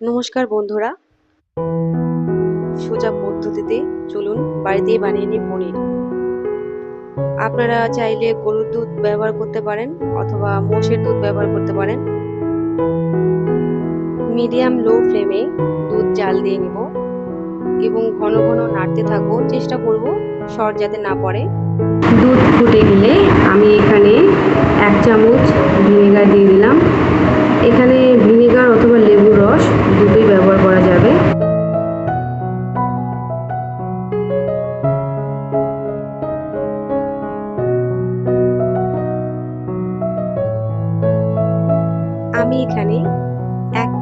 নমস্কার বন্ধুরা। সোজা পদ্ধতিতে চলুন বাড়িতেই বানিয়ে নিই পনির। আপনারা চাইলে গরুর দুধ ব্যবহার করতে পারেন অথবা মোষের দুধ ব্যবহার করতে পারেন। মিডিয়াম লো ফ্লেমে দুধ জাল দিয়ে নিব এবং ঘন ঘন নাড়তে থাকব। চেষ্টা করব শর্ট যাতে না পড়ে। দুধ ফুটে গেলে আমি এখানে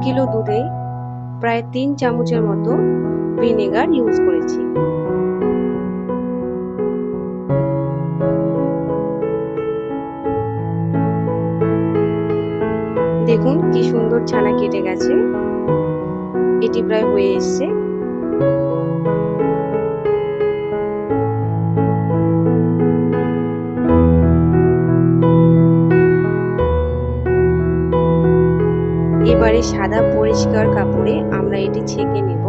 কিলো দুধে প্রায় তিন চামচের মতো ভিনেগার ইউজ করেছি। দেখুন কি সুন্দর ছানা কেটে গেছে। এটি প্রায় হয়ে এসছে। এবারে সাদা পরিষ্কার কাপড়ে আমরা এটি ছেঁকে নেব।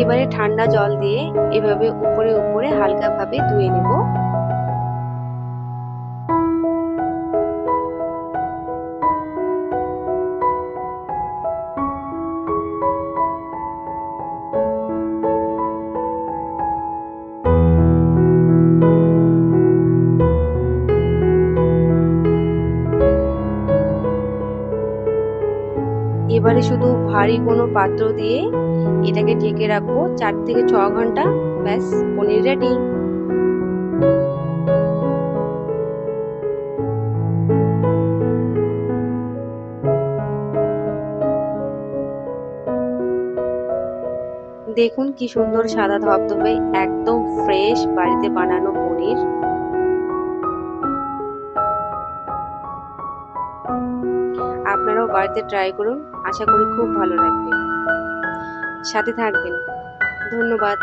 এবারে ঠান্ডা জল দিয়ে এভাবে উপরে উপরে হালকাভাবে ধুয়ে নেব। এবারে শুধু ভারী কোনো পাত্র দিয়ে এটাকে ঢেকে রাখব চার থেকে ছ ঘণ্টা। ব্যাস, পনির রেডি দেখুন কি সুন্দর সাদা ধবধবে, একদম ফ্রেশ বাড়িতে বানানো পনির। আপনারাও বাড়িতে ট্রাই করুন। আশা করি খুব ভালো লাগবে। সাথে থাকবেন। ধন্যবাদ।